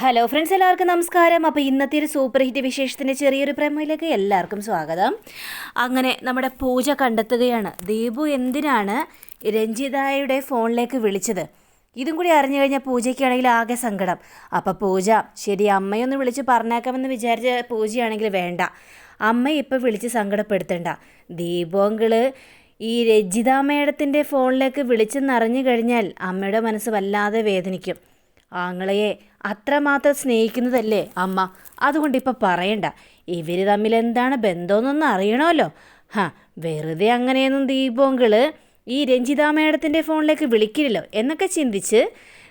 Hello friends എല്ലാവർക്കും നമസ്കാരം. അപ്പോൾ ഇന്നത്തെ ഒരു സൂപ്പർ ഹിറ്റ് വിശേഷത്തിന്റെ ചെറിയൊരു പ്രമയിലേക്ക് എല്ലാവർക്കും സ്വാഗതം. അങ്ങനെ നമ്മുടെ പൂജ കണ്ടെത്തുകയാണ്. ദീപു എന്തിനാണ് രഞ്ജിതായുടെ ഫോണിലേക്ക് വിളിച്ചത്? ഇതും കൂടി അറിഞ്ഞു കഴിഞ്ഞാൽ പൂജയ്ക്കാണെങ്കിൽ ആകെ സങ്കടം. അപ്പോൾ പൂജ ശരി അമ്മയൊന്ന് വിളിച്ച് പറഞ്ഞേക്കാമെന്ന് വിചാരിച്ച പൂജയാണെങ്കിൽ വേണ്ട. അമ്മ ഇപ്പോൾ വിളിച്ച് സങ്കടപ്പെടുത്തണ്ട. ദീപു ഈ രജിത മേഡത്തിന്റെ ഫോണിലേക്ക് വിളിച്ചെന്നറിഞ്ഞു കഴിഞ്ഞാൽ അമ്മയുടെ മനസ്സ് വല്ലാതെ വേദനിക്കും. ആങ്ങളയെ അത്രമാത്രം സ്നേഹിക്കുന്നതല്ലേ അമ്മ? അതുകൊണ്ട് ഇപ്പം പറയണ്ട. ഇവർ തമ്മിൽ എന്താണ് ബന്ധമെന്നൊന്ന് അറിയണമല്ലോ. ഹാ വെറുതെ അങ്ങനെയൊന്നും ദീപോങ്കിൾ ഈ രഞ്ജിത മേഡത്തിന്റെ ഫോണിലേക്ക് വിളിക്കില്ലല്ലോ എന്നൊക്കെ ചിന്തിച്ച്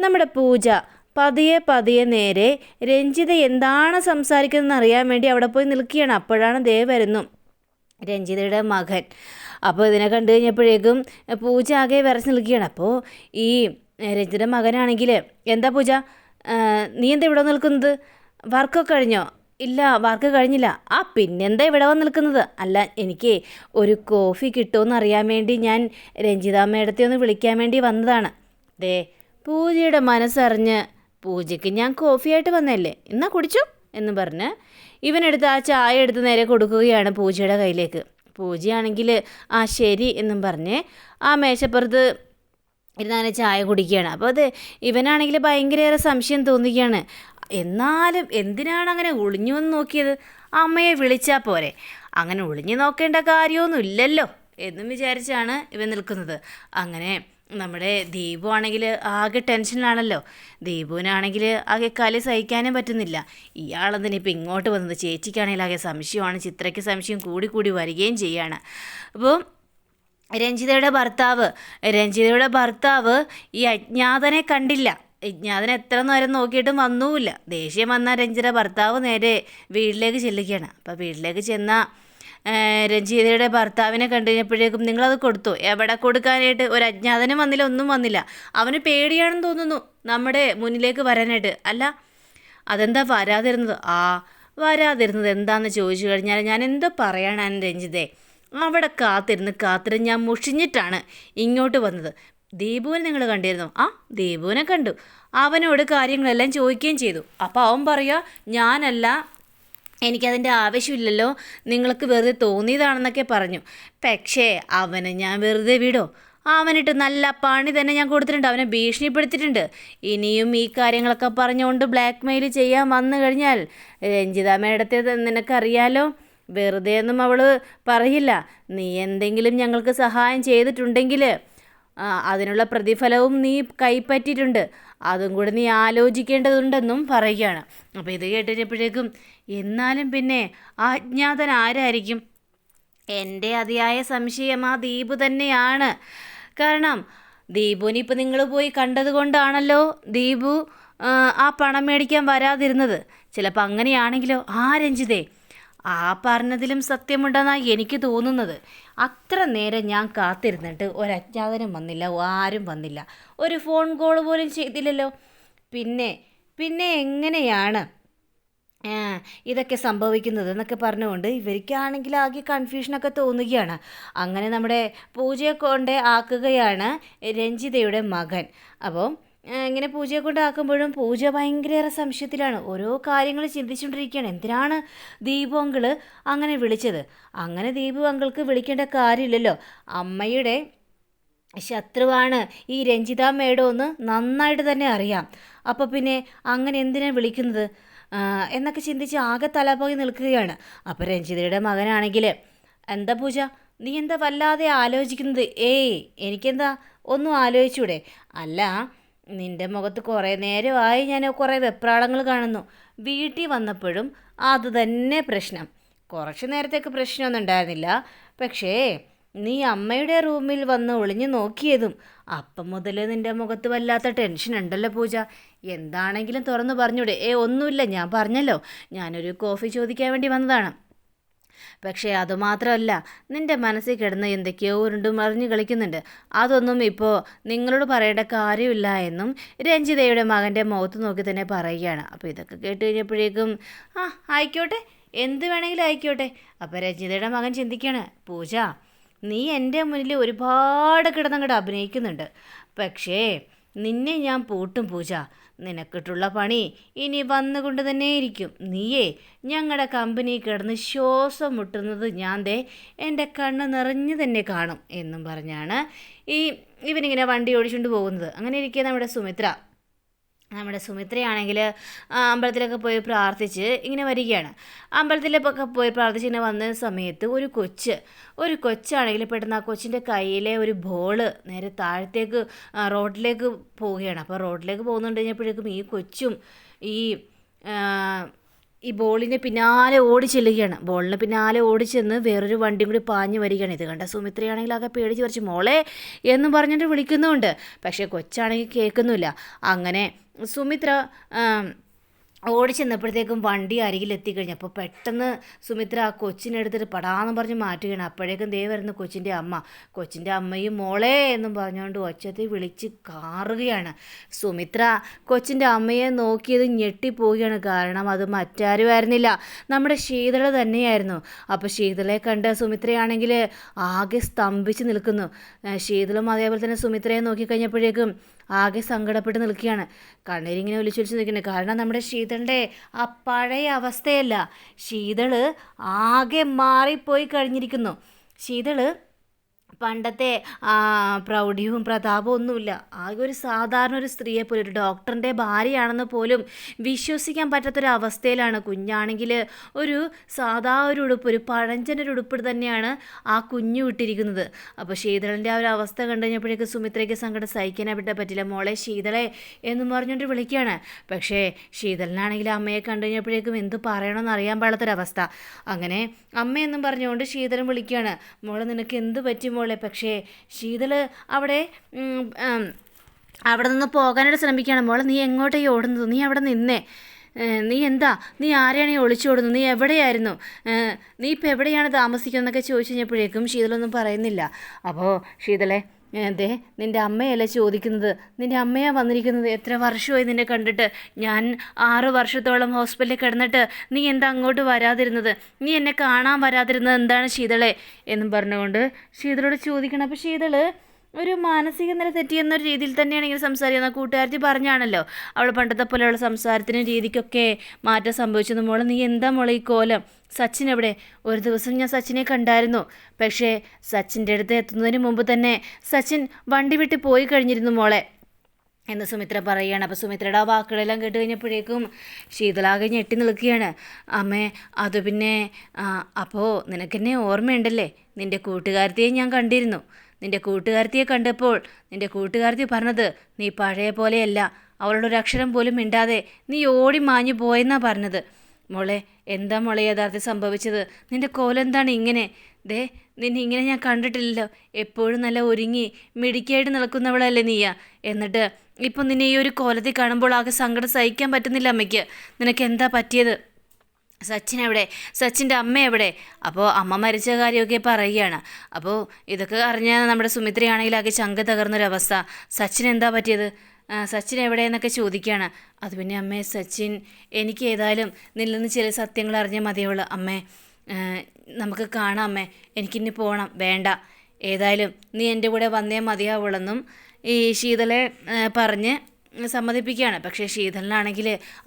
നമ്മുടെ പൂജ പതിയെ പതിയെ നേരെ രഞ്ജിത എന്താണ് സംസാരിക്കുന്നതെന്ന് അറിയാൻ വേണ്ടി അവിടെ പോയി നിൽക്കുകയാണ്. അപ്പോഴാണ് ദേ വരുന്നു രഞ്ജിതയുടെ മകൻ. അപ്പോൾ ഇതിനെ കണ്ടു കഴിഞ്ഞപ്പോഴേക്കും പൂജ ആകെ വിറച്ച് നിൽക്കുകയാണ്. അപ്പോൾ ഈ രഞ്ജിതയുടെ മകനാണെങ്കിൽ എന്താ പൂജ? നീ എന്താ ഇവിടെ നിൽക്കുന്നത്? വർക്കൊക്കെ കഴിഞ്ഞോ? ഇല്ല വർക്ക് കഴിഞ്ഞില്ല. ആ പിന്നെന്താ ഇവിടെ വന്ന് നിൽക്കുന്നത്? അല്ല എനിക്ക് ഒരു കോഫി കിട്ടുമെന്ന് അറിയാൻ വേണ്ടി ഞാൻ രഞ്ജിതാമ്മയുടെ ഒന്ന് വിളിക്കാൻ വേണ്ടി വന്നതാണ്. ദേ പൂജയുടെ മനസ്സറിഞ്ഞ് പൂജയ്ക്ക് ഞാൻ കോഫിയായിട്ട് വന്നല്ലേ എന്നാ കുടിച്ചു? എന്ന് പറഞ്ഞ് ഇവനെടുത്ത് ആ ചായ എടുത്ത് നേരെ കൊടുക്കുകയാണ് പൂജയുടെ കയ്യിലേക്ക്. പൂജയാണെങ്കിൽ ആ ശരി എന്നും പറഞ്ഞ് ആ മേശപ്പുറത്ത് ഇരുന്നങ്ങനെ ചായ കുടിക്കുകയാണ്. അപ്പോൾ അത് ഇവനാണെങ്കിൽ ഭയങ്കരയേറെ സംശയം തോന്നിക്കുകയാണ് എന്നാലും എന്തിനാണ് അങ്ങനെ ഒളിഞ്ഞു വന്ന് നോക്കിയത്? അമ്മയെ വിളിച്ചാൽ പോരെ. അങ്ങനെ ഒളിഞ്ഞു നോക്കേണ്ട കാര്യമൊന്നും ഇല്ലല്ലോ എന്നും വിചാരിച്ചാണ് ഇവൻ നിൽക്കുന്നത്. അങ്ങനെ നമ്മുടെ ദീപു ആണെങ്കിൽ ആകെ ടെൻഷനിലാണല്ലോ. ദീപുവിനാണെങ്കിൽ ആകെ കലി സഹിക്കാനും പറ്റുന്നില്ല. ഇയാളെന്തിന് ഇപ്പം ഇങ്ങോട്ട് വന്നത്? ചേച്ചിക്കാണെങ്കിൽ ആകെ സംശയമാണ്. ചിത്രയ്ക്ക് സംശയം കൂടി കൂടി വരികയും ചെയ്യാണ്. അപ്പോൾ രഞ്ജിതയുടെ ഭർത്താവ് രഞ്ജിതയുടെ ഭർത്താവ് ഈ അജ്ഞാതനെ കണ്ടില്ല. അജ്ഞാതനെ എത്ര നേരം നോക്കിയിട്ടും വന്നുമില്ല. ദേഷ്യം വന്ന രഞ്ജിത ഭർത്താവ് നേരെ വീട്ടിലേക്ക് ചെല്ലുകയാണ്. അപ്പോൾ വീട്ടിലേക്ക് ചെന്ന രഞ്ജിതയുടെ ഭർത്താവിനെ കണ്ടു കഴിഞ്ഞപ്പോഴേക്കും നിങ്ങളത് കൊടുത്തു. എവിടെ കൊടുക്കാനായിട്ട്? ഒരു അജ്ഞാതനും വന്നില്ല ഒന്നും വന്നില്ല. അവന് പേടിയാണെന്ന് തോന്നുന്നു നമ്മുടെ മുന്നിലേക്ക് വരാനായിട്ട്. അല്ല അതെന്താ വരാതിരുന്നത്? ആ വരാതിരുന്നത് എന്താണെന്ന് ചോദിച്ചു കഴിഞ്ഞാൽ ഞാൻ എന്തോ പറയാനാണ് രഞ്ജിതേ? അവിടെ കാത്തിരുന്ന് കാത്തിരുന്ന് ഞാൻ മുഷിഞ്ഞിട്ടാണ് ഇങ്ങോട്ട് വന്നത്. ദീപുവിനെ നിങ്ങൾ കണ്ടിരുന്നു? ആ ദീപുവിനെ കണ്ടു. അവനോട് കാര്യങ്ങളെല്ലാം ചോദിക്കുകയും ചെയ്തു. അപ്പോൾ അവൻ പറയുക ഞാനല്ല എനിക്കതിന്റെ ആവശ്യമില്ലല്ലോ. നിങ്ങൾക്ക് വെറുതെ തോന്നിയതാണെന്നൊക്കെ പറഞ്ഞു. പക്ഷേ അവനെ ഞാൻ വെറുതെ വിടോ. അവനിട്ട് നല്ല പണി തന്നെ ഞാൻ കൊടുത്തിട്ടുണ്ട്. അവനെ ഭീഷണിപ്പെടുത്തിയിട്ടുണ്ട്. ഇനിയും ഈ കാര്യങ്ങളൊക്കെ പറഞ്ഞുകൊണ്ട് ബ്ലാക്ക് മെയിൽ ചെയ്യാൻ വന്നു കഴിഞ്ഞാൽ രഞ്ജിത മേഡത്തെ നിനക്കറിയാലോ? വെറുതെ ഒന്നും അവൾ പറയില്ല. നീ എന്തെങ്കിലും ഞങ്ങൾക്ക് സഹായം ചെയ്തിട്ടുണ്ടെങ്കിൽ അതിനുള്ള പ്രതിഫലവും നീ കൈപ്പറ്റിയിട്ടുണ്ട്. അതും കൂടെ നീ ആലോചിക്കേണ്ടതുണ്ടെന്നും പറയുകയാണ്. അപ്പോൾ ഇത് കേട്ടുകഴിഞ്ഞപ്പോഴേക്കും എന്നാലും പിന്നെ അജ്ഞാതൻ ആരായിരിക്കും? എന്റെ അതിയായ സംശയം ആ ദീപു തന്നെയാണ്. കാരണം ദീപുവിനെ ഇപ്പം നിങ്ങൾ പോയി കണ്ടത് കൊണ്ടാണല്ലോ ദീപു ആ പണം മേടിക്കാൻ വരാതിരുന്നത്. ചിലപ്പോൾ അങ്ങനെയാണെങ്കിലോ? ആ രഞ്ജിതേ ആ പറഞ്ഞതിലും സത്യമുണ്ടെന്നാണ് എനിക്ക് തോന്നുന്നത്. അത്ര നേരം ഞാൻ കാത്തിരുന്നിട്ട് ഒരജ്ഞാതനും വന്നില്ല ആരും വന്നില്ല. ഒരു ഫോൺ കോൾ പോലും ചെയ്തില്ലല്ലോ. പിന്നെ പിന്നെ എങ്ങനെയാണ് ഇതൊക്കെ സംഭവിക്കുന്നത് എന്നൊക്കെ പറഞ്ഞുകൊണ്ട് ഇവർക്കാണെങ്കിൽ ആകെ കൺഫ്യൂഷനൊക്കെ തോന്നുകയാണ്. അങ്ങനെ നമ്മുടെ പൂജയെ കൊണ്ട് ആക്കുകയാണ് രഞ്ജിതയുടെ മകൻ. അപ്പോൾ ആ, ഇങ്ങനെ പൂജയെ കൊണ്ട് ആക്കുമ്പോഴും പൂജ ഭയങ്കരയേറെ സംശയത്തിലാണ്. ഓരോ കാര്യങ്ങൾ ചിന്തിച്ചുകൊണ്ടിരിക്കുകയാണ്. എന്തിനാണ് ദീപു അങ്കിൾ അങ്ങനെ വിളിച്ചത്? അങ്ങനെ ദീപു അങ്കിൾക്ക് വിളിക്കേണ്ട കാര്യമില്ലല്ലോ. അമ്മയുടെ ശത്രുവാണ് ഈ രഞ്ജിത മേഡം എന്ന് നന്നായിട്ട് തന്നെ അറിയാം. അപ്പോൾ പിന്നെ അങ്ങനെ എന്തിനാണ് വിളിക്കുന്നത്? എന്നൊക്കെ ചിന്തിച്ച് ആകെ തലപോയി നിൽക്കുകയാണ്. അപ്പോൾ രഞ്ജിതയുടെ മകനാണെങ്കിൽ എന്താ പൂജ? നീ എന്താ വല്ലാതെ ആലോചിക്കുന്നത്? ഏയ് എനിക്കെന്താ? ഒന്നും ആലോചിച്ചൂടെ? അല്ല നിന്റെ മുഖത്ത് കുറേ നേരമായി ഞാൻ കുറേ വെപ്രാളങ്ങൾ കാണുന്നു. വീട്ടിൽ വന്നപ്പോഴും അത് തന്നെ പ്രശ്നം. കുറച്ച് നേരത്തേക്ക് പ്രശ്നമൊന്നും ഉണ്ടായിരുന്നില്ല. പക്ഷേ നീ അമ്മയുടെ റൂമിൽ വന്ന് ഒളിഞ്ഞു നോക്കിയതും അപ്പം മുതൽ നിന്റെ മുഖത്ത് വല്ലാത്ത ടെൻഷൻ ഉണ്ടല്ലോ പൂജ. എന്താണെങ്കിലും തുറന്നു പറഞ്ഞൂടെ. ഏ ഒന്നുമില്ല. ഞാൻ പറഞ്ഞല്ലോ. ഞാനൊരു കോഫി ചോദിക്കാൻ വേണ്ടി വന്നതാണ്. പക്ഷേ അതുമാത്രമല്ല നിന്റെ മനസ്സിൽ കിടന്ന് എന്തൊക്കെയോ ഉരുണ്ടും മറിഞ്ഞു കളിക്കുന്നുണ്ട്. അതൊന്നും ഇപ്പോൾ നിങ്ങളോട് പറയേണ്ട കാര്യമില്ല എന്നും രഞ്ജിതയുടെ മകന്റെ മുഖത്ത് നോക്കി തന്നെ പറയുകയാണ്. അപ്പോൾ ഇതൊക്കെ കേട്ട് കഴിഞ്ഞപ്പോഴേക്കും ആ ആയിക്കോട്ടെ. എന്ത് വേണമെങ്കിലും ആയിക്കോട്ടെ. അപ്പോൾ രഞ്ജിതയുടെ മകൻ ചിന്തിക്കുകയാണ് പൂജ നീ എന്റെ മുന്നിൽ ഒരുപാട് കിടന്നങ്ങോട്ട് അഭിനയിക്കുന്നുണ്ട്. പക്ഷേ നിന്നെ ഞാൻ പൂട്ടും പൂജ. നിനക്കിട്ടുള്ള പണി ഇനി വന്നുകൊണ്ട് തന്നെ ഇരിക്കും. നീയേ ഞങ്ങളുടെ കമ്പനി കിടന്ന് ശ്വാസം മുട്ടുന്നത് ഞാൻ ദേ എന്റെ കണ്ണ് നിറഞ്ഞു തന്നെ കാണും എന്നും പറഞ്ഞാണ് ഈ ഇവനിങ്ങനെ വണ്ടി ഓടിച്ചുകൊണ്ട് പോകുന്നത്. അങ്ങനെ ഇരിക്കുക നമ്മുടെ സുമിത്ര. നമ്മുടെ സുമിത്രയാണെങ്കിൽ അമ്പലത്തിലൊക്കെ പോയി പ്രാർത്ഥിച്ച് ഇങ്ങനെ വരികയാണ്. അമ്പലത്തിലൊക്കെ പോയി പ്രാർത്ഥിച്ച് ഇങ്ങനെ വന്ന സമയത്ത് ഒരു കൊച്ച് ഒരു കൊച്ചാണെങ്കിൽ പെട്ടെന്ന് ആ കൊച്ചിന്റെ കയ്യിലെ ഒരു ബോൾ നേരെ താഴത്തേക്ക് റോഡിലേക്ക് പോവുകയാണ്. അപ്പോൾ റോഡിലേക്ക് പോകുന്നുണ്ട് കഴിഞ്ഞപ്പോഴേക്കും ഈ കൊച്ചും ഈ ഈ ബോളിന്റെ പിന്നാലെ ഓടി ചെല്ലുകയാണ്. ബോളിന് പിന്നാലെ ഓടി ചെന്ന് വേറൊരു വണ്ടിയും കൂടി പാഞ്ഞു വരികയാണ്. ഇത് കണ്ട സുമിത്രയാണെങ്കിൽ ആകെ പേടിച്ച് പറിച്ച് മോളെ എന്ന് പറഞ്ഞിട്ട് വിളിക്കുന്നുമുണ്ട്. പക്ഷേ കൊച്ചാണെങ്കിൽ കേൾക്കുന്നില്ല. അങ്ങനെ സുമിത്ര ഓടി ചെന്നപ്പോഴത്തേക്കും വണ്ടി അരികിൽ എത്തിക്കഴിഞ്ഞു അപ്പോൾ പെട്ടെന്ന് സുമിത്ര ആ കൊച്ചിനെ പടാന്ന് പറഞ്ഞ് മാറ്റുകയാണ്. അപ്പോഴേക്കും ദേ വരുന്ന കൊച്ചിന്റെ അമ്മ. കൊച്ചിന്റെ അമ്മയും മോളെ എന്നും പറഞ്ഞുകൊണ്ട് ഒച്ചത്തിൽ വിളിച്ച് കാറുകയാണ്. സുമിത്ര കൊച്ചിന്റെ അമ്മയെ നോക്കിയത് ഞെട്ടിപ്പോവുകയാണ്. കാരണം അത് മറ്റാരും ആയിരുന്നില്ല നമ്മുടെ ശീതള തന്നെയായിരുന്നു. അപ്പോൾ ശീതളയെ കണ്ട് സുമിത്രയാണെങ്കിൽ ആകെ സ്തംഭിച്ച് നിൽക്കുന്നു. ശീതളും അതേപോലെ തന്നെ സുമിത്രയെ നോക്കിക്കഴിഞ്ഞപ്പോഴേക്കും ആകെ സങ്കടപ്പെട്ട് നിൽക്കുകയാണ്. കണ്ണീരിങ്ങനെ ഒലിച്ചൊലിച്ച് നിൽക്കുന്നത് കാരണം നമ്മുടെ ശീതളിന്റെ ആ പഴയ അവസ്ഥയല്ല. ശീതൾ ആകെ മാറിപ്പോയി കഴിഞ്ഞിരിക്കുന്നു. ശീതൾ പണ്ടത്തെ പ്രൗഢിയും പ്രതാപവും ഒന്നുമില്ല. ആകെ ഒരു സാധാരണ ഒരു സ്ത്രീയെ പോലെ ഒരു ഡോക്ടറിന്റെ ഭാര്യയാണെന്ന് പോലും വിശ്വസിക്കാൻ പറ്റാത്തൊരവസ്ഥയിലാണ് കുഞ്ഞാണെങ്കിൽ ഒരു സാധാ ഒരു ഉടുപ്പ് ഒരു പഴഞ്ചനൊരു ഉടുപ്പ് തന്നെയാണ് ആ കുഞ്ഞു വിട്ടിരിക്കുന്നത് അപ്പോൾ ശീതളിന്റെ ആ ഒരു അവസ്ഥ കണ്ടു കഴിഞ്ഞപ്പോഴേക്ക് സുമിത്രയ്ക്ക് സങ്കടം സഹിക്കാനായിട്ട് പറ്റില്ല. മോളെ ശീതളെ എന്ന് പറഞ്ഞുകൊണ്ട് വിളിക്കുകയാണ്. പക്ഷേ ശീതളിനാണെങ്കിൽ അമ്മയെ കണ്ടു കഴിഞ്ഞപ്പോഴേക്കും എന്ത് പറയണമെന്ന് അറിയാൻ പാടാത്തൊരവസ്ഥ അങ്ങനെ അമ്മയെന്നും പറഞ്ഞുകൊണ്ട് ശീതളൻ വിളിക്കുകയാണ്. മോളെ നിനക്ക് എന്ത് പറ്റി മോളെ? പക്ഷേ ശീതൾ അവിടെ അവിടെ നിന്ന് പോകാനായിട്ട് ശ്രമിക്കുകയാണ്. മോളെ നീ എങ്ങോട്ടേ ഓടുന്നത്? നീ അവിടെ നിന്നേ. നീ എന്താ? നീ ആരെയാണ് ഈ ഒളിച്ചോടുന്നത് നീ എവിടെയായിരുന്നു? നീ ഇപ്പോൾ എവിടെയാണ് താമസിക്കുന്നതെന്നൊക്കെ ചോദിച്ചു കഴിഞ്ഞപ്പോഴേക്കും ശീതളൊന്നും പറയുന്നില്ല. അപ്പോൾ ശീതളെ അതെ നിന്റെ അമ്മയല്ല ചോദിക്കുന്നത്? നിന്റെ അമ്മയാ വന്നിരിക്കുന്നത്? എത്ര വർഷമായി നിന്നെ കണ്ടിട്ട്? ഞാൻ ആറ് വർഷത്തോളം ഹോസ്പിറ്റലിൽ കിടന്നിട്ട് നീ എന്താ അങ്ങോട്ട് വരാതിരുന്നത്? നീ എന്നെ കാണാൻ വരാതിരുന്നത് എന്താണ് ശീതളെ? എന്നും പറഞ്ഞുകൊണ്ട് ശീതളോട് ചോദിക്കണം. അപ്പോൾ ശീതൾ ഒരു മാനസിക നില തെറ്റിയെന്നൊരു രീതിയിൽ തന്നെയാണ് ഇങ്ങനെ സംസാരിക്കുന്നത്. കൂട്ടുകാരത്തി പറഞ്ഞാണല്ലോ അവൾ പണ്ടത്തെ പോലെയുള്ള സംസാരത്തിന് രീതിക്കൊക്കെ മാറ്റം സംഭവിച്ചത്. മോളെ നീ എന്താ മോളെ ഈ കോലം? സച്ചിൻ എവിടെ? ഒരു ദിവസം ഞാൻ സച്ചിനെ കണ്ടായിരുന്നു. പക്ഷേ സച്ചിന്റെ അടുത്ത് എത്തുന്നതിന് മുമ്പ് തന്നെ സച്ചിൻ വണ്ടി വിട്ട് പോയി കഴിഞ്ഞിരുന്നു മോളെ. എന്ന് സുമിത്ര പറയുകയാണ്. അപ്പോൾ സുമിത്രയുടെ ആ വാക്കുകളെല്ലാം കേട്ട് കഴിഞ്ഞപ്പോഴേക്കും ശീതളാകെ ഞെട്ടി നിൽക്കുകയാണ്. അമ്മേ അത് പിന്നെ അപ്പോൾ നിനക്കെന്നെ ഓർമ്മയുണ്ടല്ലേ? നിന്റെ കൂട്ടുകാരത്തിയെ ഞാൻ കണ്ടിരുന്നു. നിന്റെ കൂട്ടുകാരത്തിയെ കണ്ടപ്പോൾ നിന്റെ കൂട്ടുകാരത്തി പറഞ്ഞത് നീ പഴയ പോലെയല്ല. ഒരു അക്ഷരം പോലും മിണ്ടാതെ നീ ഓടി മാഞ്ഞു പോയെന്നാ പറഞ്ഞത്. മോളെ എന്താ മോളെ യഥാർത്ഥം സംഭവിച്ചത്? നിന്റെ കോലെന്താണ് ഇങ്ങനെ? ദേ നിന്നെ ഇങ്ങനെ ഞാൻ കണ്ടിട്ടില്ലല്ലോ. എപ്പോഴും നല്ല ഒരുങ്ങി മിടുക്കിയായിട്ട് നിൽക്കുന്നവളല്ലേ നീയ. എന്നിട്ട് ഇപ്പം നിന്നെ ഈ ഒരു കോലത്തിൽ കാണുമ്പോൾ ആകെ സങ്കടം സഹിക്കാൻ പറ്റുന്നില്ല അമ്മയ്ക്ക്. നിനക്ക് എന്താ പറ്റിയത്? സച്ചിൻ എവിടെ? സച്ചിന്റെ അമ്മ എവിടെ? അപ്പോൾ അമ്മ മരിച്ച കാര്യമൊക്കെ പറയുകയാണ്. അപ്പോൾ ഇതൊക്കെ അറിഞ്ഞ നമ്മുടെ സുമിത്രയാണെങ്കിൽ ആകെ ചങ്ക തകർന്നൊരവസ്ഥ. സച്ചിൻ എന്താ പറ്റിയത്? സച്ചിൻ എവിടെയെന്നൊക്കെ ചോദിക്കുകയാണ്. അത് പിന്നെ അമ്മേ സച്ചിൻ എനിക്ക് ഏതായാലും നിന്ന് ചില സത്യങ്ങൾ അറിഞ്ഞാൽ മതിയുള്ളൂ അമ്മേ നമുക്ക് കാണാമേ എനിക്കിനി പോകണം വേണ്ട. ഏതായാലും നീ എന്റെ കൂടെ വന്നേ മതിയാവുള്ളെന്നും ഈ ശീതളെ പറഞ്ഞ് സമ്മതിപ്പിക്കുകയാണ്. പക്ഷേ ശീതളിനാണെങ്കിൽ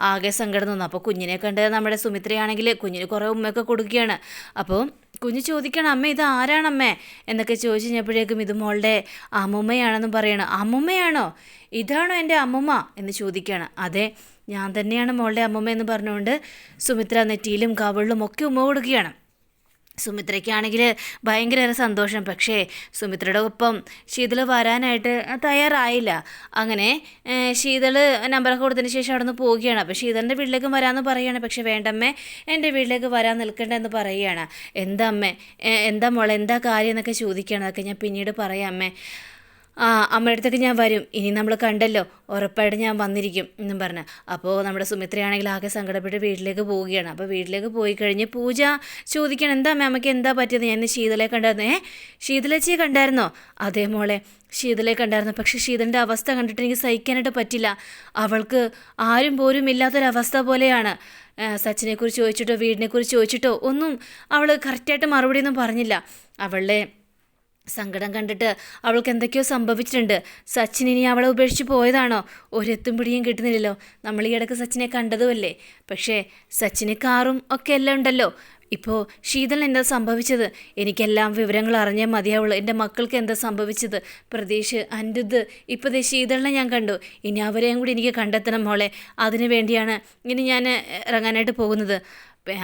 ആകെ സങ്കടം തോന്നുന്നു അപ്പോൾ കുഞ്ഞിനെ കണ്ട് നമ്മുടെ സുമിത്രയാണെങ്കിൽ കുഞ്ഞിന് കുറേ ഉമ്മയൊക്കെ കൊടുക്കുകയാണ്. അപ്പോൾ കുഞ്ഞ് ചോദിക്കണം അമ്മ ഇത് ആരാണമ്മേ? എന്നൊക്കെ ചോദിച്ചു കഴിഞ്ഞപ്പോഴേക്കും ഇത് മോളുടെ അമ്മുമ്മയാണെന്ന് പറയണം. അമ്മുമ്മയാണോ? ഇതാണോ എന്റെ അമ്മുമ്മ? എന്ന് ചോദിക്കുകയാണ്. അതെ ഞാൻ തന്നെയാണ് മോളുടെ അമ്മുമ്മ എന്ന് പറഞ്ഞുകൊണ്ട് സുമിത്ര നെറ്റിയിലും കവിളിലും ഒക്കെ ഉമ്മ കൊടുക്കുകയാണ്. സുമിത്രയ്ക്കാണെങ്കിൽ ഭയങ്കര സന്തോഷം. പക്ഷേ സുമിത്രയുടെ ഒപ്പം ശീതൾ വരാനായിട്ട് തയ്യാറായില്ല. അങ്ങനെ ശീതൾ നമ്പറൊക്കെ കൊടുത്തതിന് ശേഷം അവിടെ നിന്ന് പോവുകയാണ്. അപ്പോൾ ശീതളിന്റെ വീട്ടിലേക്ക് വരാമെന്ന് പറയുകയാണ്. പക്ഷേ വേണ്ടമ്മേ എന്റെ വീട്ടിലേക്ക് വരാൻ നിൽക്കണ്ട എന്ന് പറയുകയാണ്. എന്താ അമ്മേ എന്താ മോളെ എന്താ കാര്യം എന്നൊക്കെ ചോദിക്കുകയാണ്. അതൊക്കെ ഞാൻ പിന്നീട് പറയാം അമ്മേ. ആ അമ്മയുടെ ഞാൻ വരും. ഇനി നമ്മൾ കണ്ടല്ലോ ഉറപ്പായിട്ട് ഞാൻ വന്നിരിക്കും എന്നും പറഞ്ഞ്. അപ്പോൾ നമ്മുടെ സുമിത്രയാണെങ്കിൽ ആകെ സങ്കടപ്പെട്ട് വീട്ടിലേക്ക് പോവുകയാണ്. അപ്പോൾ വീട്ടിലേക്ക് പോയി കഴിഞ്ഞ് പൂജ ചോദിക്കണം എന്താ മാമയ്ക്ക് എന്താ പറ്റിയത്? ഞാൻ ഇന്ന് ശീതളയെ കണ്ടായിരുന്നു. ഏ ശീതളച്ചിയെ കണ്ടായിരുന്നോ? അതേ മോളെ ശീതളയെ കണ്ടായിരുന്നു. പക്ഷേ ശീതളിന്റെ അവസ്ഥ കണ്ടിട്ട് എനിക്ക് സഹിക്കാനായിട്ട് പറ്റില്ല. അവൾക്ക് ആരും പോരും ഇല്ലാത്തൊരവസ്ഥ പോലെയാണ്. സച്ചിനെക്കുറിച്ച് ചോദിച്ചിട്ടോ വീടിനെക്കുറിച്ച് ചോദിച്ചിട്ടോ ഒന്നും അവൾ കറക്റ്റായിട്ട് മറുപടിയൊന്നും പറഞ്ഞില്ല. അവളുടെ സങ്കടം കണ്ടിട്ട് അവൾക്ക് എന്തൊക്കെയോ സംഭവിച്ചിട്ടുണ്ട്. സച്ചിൻ ഇനി അവളെ ഉപേക്ഷിച്ച് പോയതാണോ? ഒരെത്തും പിടിയും കിട്ടുന്നില്ലല്ലോ. നമ്മൾ ഈ ഇടയ്ക്ക് സച്ചിനെ കണ്ടതുമല്ലേ? പക്ഷേ സച്ചിന് കാറും ഒക്കെ എല്ലാം ഉണ്ടല്ലോ. ഇപ്പോൾ ശീതൽ എന്താ സംഭവിച്ചത്? എനിക്കെല്ലാം വിവരങ്ങൾ അറിഞ്ഞാൽ മതിയാവുള്ളൂ എന്റെ മക്കൾക്ക് എന്താ സംഭവിച്ചത്? പ്രതീഷ് അനിരുദ്ധ് ഇപ്പോൾ ദേ ശീതളിനെ ഞാൻ കണ്ടു. ഇനി അവരെയും കൂടി എനിക്ക് കണ്ടെത്തണം മോളെ. അതിനു വേണ്ടിയാണ് ഇനി ഞാൻ ഇറങ്ങാനായിട്ട് പോകുന്നത്.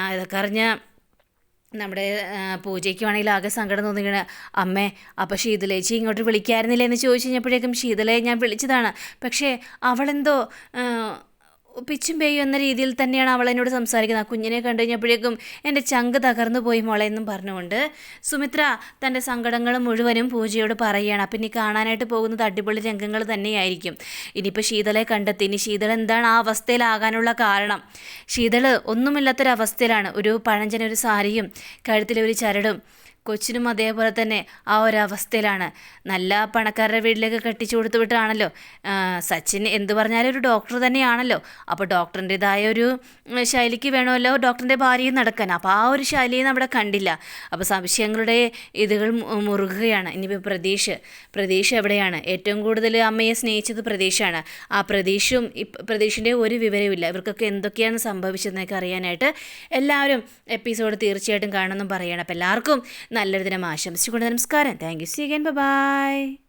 അതൊക്കെ അറിഞ്ഞാൽ നമ്മുടെ പൂജയ്ക്കുവാണെങ്കിൽ ആകെ സങ്കടം തോന്നിക്കണ. അമ്മേ അപ്പോൾ ശീതലേച്ചി ഇങ്ങോട്ട് വിളിക്കായിരുന്നില്ല എന്ന് ചോദിച്ചു കഴിഞ്ഞപ്പോഴേക്കും ശീതലയെ ഞാൻ വിളിച്ചതാണ്. പക്ഷേ അവളെന്തോ പിച്ചും പേയും എന്ന രീതിയിൽ തന്നെയാണ് അവൾ എന്നോട് സംസാരിക്കുന്നത്. ആ കുഞ്ഞിനെ കണ്ടു കഴിഞ്ഞപ്പോഴേക്കും എന്റെ ചങ്ക് തകർന്നു പോയി മോളെ എന്നും പറഞ്ഞുകൊണ്ട്. സുമിത്ര തന്റെ സങ്കടങ്ങൾ മുഴുവനും പൂജയോട് പറയുകയാണ്. അപ്പം ഇനി കാണാനായിട്ട് പോകുന്നത് അടിപൊളി രംഗങ്ങൾ തന്നെയായിരിക്കും. ഇനിയിപ്പോൾ ശീതളെ കണ്ടെത്തി. ഇനി ശീതള എന്താണ് ആ അവസ്ഥയിലാകാനുള്ള കാരണം? ശീതൾ ഒന്നുമില്ലാത്തൊരവസ്ഥയിലാണ്. ഒരു പഴഞ്ചന ഒരു സാരിയും കഴുത്തിലെ ഒരു ചരടും കൊച്ചിനും അതേപോലെ തന്നെ ആ ഒരു അവസ്ഥയിലാണ് നല്ല പണക്കാരുടെ വീട്ടിലേക്ക് കെട്ടിച്ചു കൊടുത്തു വിട്ടാണല്ലോ. സച്ചിൻ എന്ത് പറഞ്ഞാലും ഒരു ഡോക്ടർ തന്നെയാണല്ലോ. അപ്പോൾ ഡോക്ടറിന്റെതായ ഒരു ശൈലിക്ക് വേണമല്ലോ ഡോക്ടറിന്റെ ഭാര്യയും നടക്കാൻ. അപ്പോൾ ആ ഒരു ശൈലിയെ നമ്മുടെ കണ്ടില്ല. അപ്പോൾ സംശയങ്ങളുടെ ഇതുകൾ മുറുകുകയാണ്. ഇനിയിപ്പോൾ പ്രതീഷ് പ്രതീഷ് എവിടെയാണ്? ഏറ്റവും കൂടുതൽ അമ്മയെ സ്നേഹിച്ചത് പ്രതീഷാണ്. ആ പ്രതീഷും പ്രതീഷിന്റെ ഒരു വിവരവുമില്ല. ഇവർക്കൊക്കെ എന്തൊക്കെയാണ് സംഭവിച്ചതെന്നൊക്കെ അറിയാനായിട്ട് എല്ലാവരും എപ്പിസോഡ് തീർച്ചയായിട്ടും കാണണമെന്നും പറയണം. അപ്പോൾ എല്ലാവർക്കും നല്ലൊരു ദിനം ആശംസിച്ചുകൊണ്ട് നമസ്കാരം. Thank you see again bye